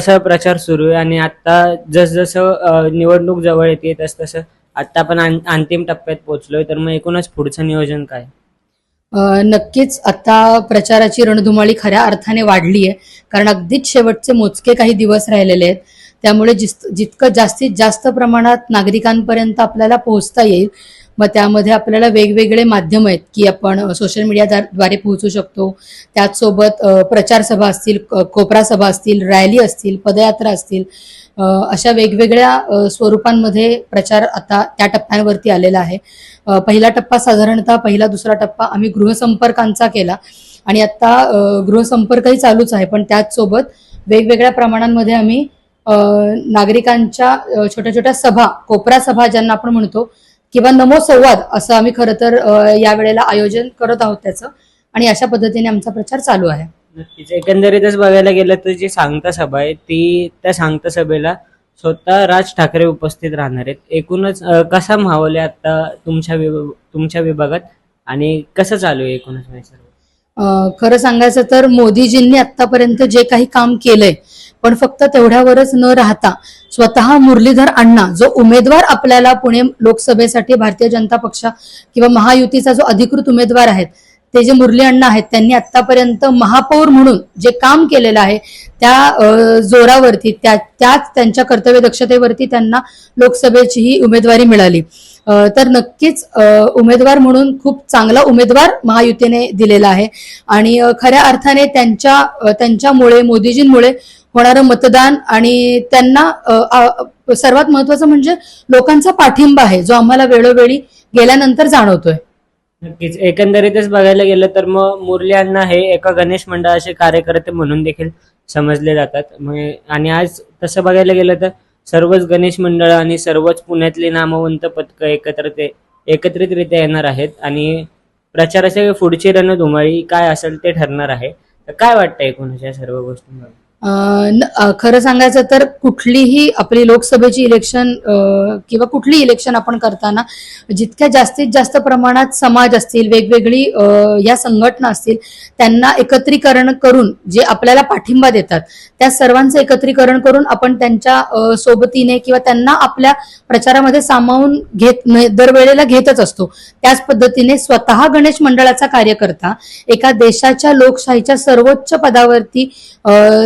असा प्रचार सुरू आहे आणि आता जसजसं निवडणूक जवळ येते तस तसं आता आपण अंतिम टप्प्यात पोहोचलोय. तर मग एकूणच पुढचं नियोजन काय? अ, नक्कीच आता प्रचाराची रणधुमाळी खऱ्या अर्थाने वाढली आहे. कारण अगदीच शेवटचे मोजके काही दिवस राहिलेले आहेत. त्यामुळे जिस- जितकं जास्तीत जास्त प्रमाणात नागरिकांपर्यंत आपल्याला पोहोचता येईल मग त्यामध्ये आपल्याला वेगवेगळे माध्यम आहेत की आपण सोशल मीडियाद्वारे पोहोचू शकतो. त्याचसोबत प्रचार सभा असतील कोपरा सभा असतील रॅली असतील पदयात्रा असतील अशा वेगवेगळ्या स्वरूपांमध्ये प्रचार आता त्या टप्प्यांवरती आलेला आहे. पहिला टप्पा साधारणतः पहिला दुसरा टप्पा आम्ही गृहसंपर्कांचा केला. आणि आता गृहसंपर्कही चालूच आहे पण त्याचसोबत वेगवेगळ्या प्रमाणांमध्ये आम्ही अ, नागरिकांच्या छोट्या छोट्या सभा कोपरा सभा ज्यांना आपण म्हणतो किंवा नमो संवाद असं आम्ही खरं तर या यावेळेला आयोजन करत आहोत त्याचं. आणि अशा पद्धतीने आमचा प्रचार चालू आहे. नक्कीच. एकंदरीतच बघायला गेलं तर जी सांगता सभा आहे ती त्या सांगता सभेला स्वतः राज ठाकरे उपस्थित राहणार आहेत. एकूणच कसा माहोल आहे आता तुमच्या विभ- तुमच्या विभागात? आणि कसं चालू आहे एकूणच? सर्व खरं सांगायचं तर मोदीजींनी आतापर्यंत जे काही काम केलंय पण फक्त तेवढ्यावरच न राहता स्वतः मुरलीधर अण्णा जो उमेदवार आपल्याला पुणे लोकसभेसाठी भारतीय जनता पक्ष किंवा महायुतीचा जो अधिकृत उमेदवार आहेत ते जे मुरली अण्णा आहेत त्यांनी आतापर्यंत महापौर म्हणून जे काम केलेलं आहे त्या जोरावरती त्या त्याच त्यांच्या कर्तव्य दक्षतेवरती त्यांना लोकसभेची ही उमेदवारी मिळाली. तर नक्कीच उमेदवार म्हणून खूप चांगला उमेदवार महायुतीने दिलेला आहे. आणि खऱ्या अर्थाने त्यांच्या त्यांच्यामुळे मोदीजींमुळे होणारं मतदान आणि त्यांना सर्वात महत्वाचं म्हणजे लोकांचा पाठिंबा आहे जो आम्हाला वेळोवेळी गेल्यानंतर जाणवतोय. नक्कीच. एकंदरीतच बघायला गेलं तर मग मुरली अण्णा हे एका गणेश मंडळाचे कार्यकर्ते म्हणून देखील समजले जातात. आणि आज तसं बघायला गेलं तर सर्वच गणेश मंडळ आणि सर्वच पुण्यातली नामवंत पथकं ते एकत्रितरित्या येणार आहेत. आणि प्रचाराच्या पुढची रणधुमाळी काय असेल ते ठरणार आहे. तर काय वाटतं एकूणच या सर्व गोष्टींमध्ये खरं सांगायचं तर कुठलीही आपली लोकसभेची इलेक्शन किंवा कुठली इलेक्शन आपण करताना जितक्या जास्तीत जास्त प्रमाणात समाज असतील वेगवेगळी या संघटना असतील त्यांना एकत्रीकरण करून जे आपल्याला पाठिंबा देतात त्या सर्वांचं एकत्रीकरण करून आपण त्यांच्या सोबतीने किंवा त्यांना आपल्या प्रचारामध्ये सामावून घेत दरवेळेला घेतच असतो. त्याच पद्धतीने स्वतः गणेश मंडळाचा कार्यकर्ता एका देशाच्या लोकशाहीच्या सर्वोच्च पदावरती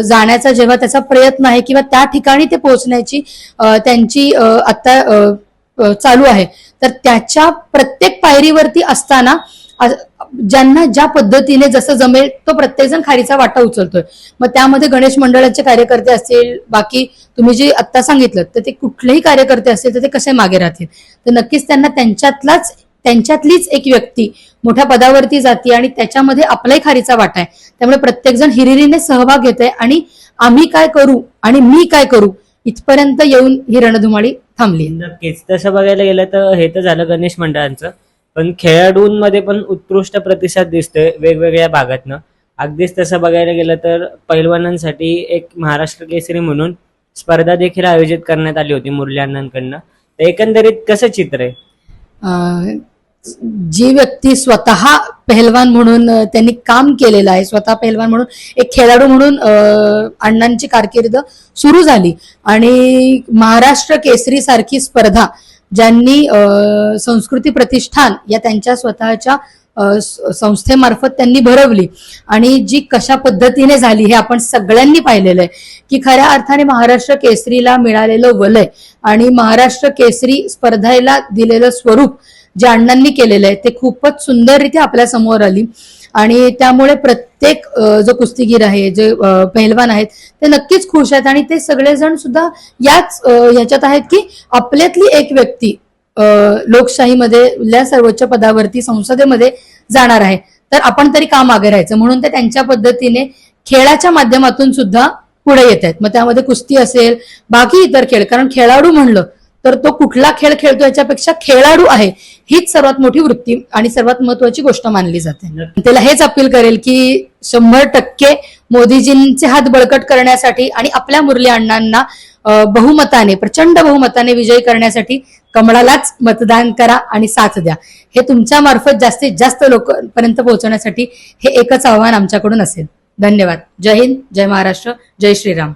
जा जाण्याचा जेव्हा त्याचा प्रयत्न आहे किंवा त्या ठिकाणी ते पोहोचण्याची त्यांची आता चालू आहे. तर त्याच्या प्रत्येक पायरीवरती असताना ज्यांना ज्या पद्धतीने जसं जमेल तो प्रत्येकजण खारीचा वाटा उचलतोय. मग त्यामध्ये गणेश मंडळाचे कार्यकर्ते असतील बाकी तुम्ही जे आत्ता सांगितलं तर ते कुठलेही कार्यकर्ते असतील तर ते कसे मागे राहतील? तर नक्कीच त्यांना त्यांच्यातलाच त्यांच्यातलीच एक व्यक्ती मोठ्या पदावरती जाते आणि त्याच्यामध्ये आपलाही खारीचा वाटा आहे. त्यामुळे प्रत्येकजण हिरिरीने सहभाग घेत आहे आणि आम्ही काय करू आणि मी काय करू इथपर्यंत येऊन ही रणधुमाळी थांबली. नक्कीच तसं बघायला गेलं तर हे तर झालं गणेश मंडळांचं. पण खेळाडूंमध्ये पण उत्कृष्ट प्रतिसाद दिसतोय वेगवेगळ्या भागातनं. अगदीच तसं बघायला गेलं तर पैलवानांसाठी एक महाराष्ट्र केसरी म्हणून स्पर्धा देखील आयोजित करण्यात आली होती मुरली अण्णांकडनं. तर एकंदरीत कसं चित्र आहे? जी व्यक्ती स्वतः पहलवान म्हणून त्यांनी काम केलेलं आहे स्वतः पहलवान म्हणून एक खेळाडू म्हणून अं, अण्णांची कारकीर्द सुरू झाली. आणि महाराष्ट्र केसरी सारखी स्पर्धा ज्यांनी अं, संस्कृती प्रतिष्ठान या त्यांच्या स्वतःच्या संस्थेमार्फत त्यांनी भरवली. आणि जी कशा पद्धतीने झाली हे आपण सगळ्यांनी पाहिलेलं आहे. की खऱ्या अर्थाने महाराष्ट्र केसरीला मिळालेलं वलय आणि महाराष्ट्र केसरी स्पर्धेला दिलेलं स्वरूप जे अण्णांनी केलेलं आहे ते खूपच सुंदररीत्या आपल्यासमोर आली. आणि त्यामुळे प्रत्येक जो कुस्तीगीर आहे जे पहलवान पहिलवान आहेत ते नक्कीच खुश आहेत. आणि ते सगळेजण सुद्धा याच ह्याच्यात आहेत की आपल्यातली एक व्यक्ती लोकशाहीमध्ये या सर्वोच्च पदावरती संसदेमध्ये जाणार आहे. तर आपण तरी का मागे राहायचं? म्हणून ते त्यांच्या पद्धतीने खेळाच्या माध्यमातून सुद्धा पुढे येत आहेत. मग त्यामध्ये कुस्ती असेल बाकी इतर खेळ कारण खेळाडू म्हणलं तर तो कुठला खेळ खेळतो याच्यापेक्षा खेळाडू आहे. हीच सर्वात मोठी वृत्ती आणि सर्वात महत्वाची गोष्ट मानली जाते. त्याला हेच अपील करेल की शंभर टक्के मोदीजींचे हात बळकट करण्यासाठी आणि आपल्या मुरली अण्णांना बहुमताने प्रचंड बहुमताने विजयी करण्यासाठी कमळालाच मतदान करा आणि साथ द्या. हे तुमच्या मार्फत जास्तीत जास्त लोकांपर्यंत पोहोचवण्यासाठी हे एकच आव्हान आमच्याकडून असेल. धन्यवाद. जय हिंद जय महाराष्ट्र जय श्रीराम.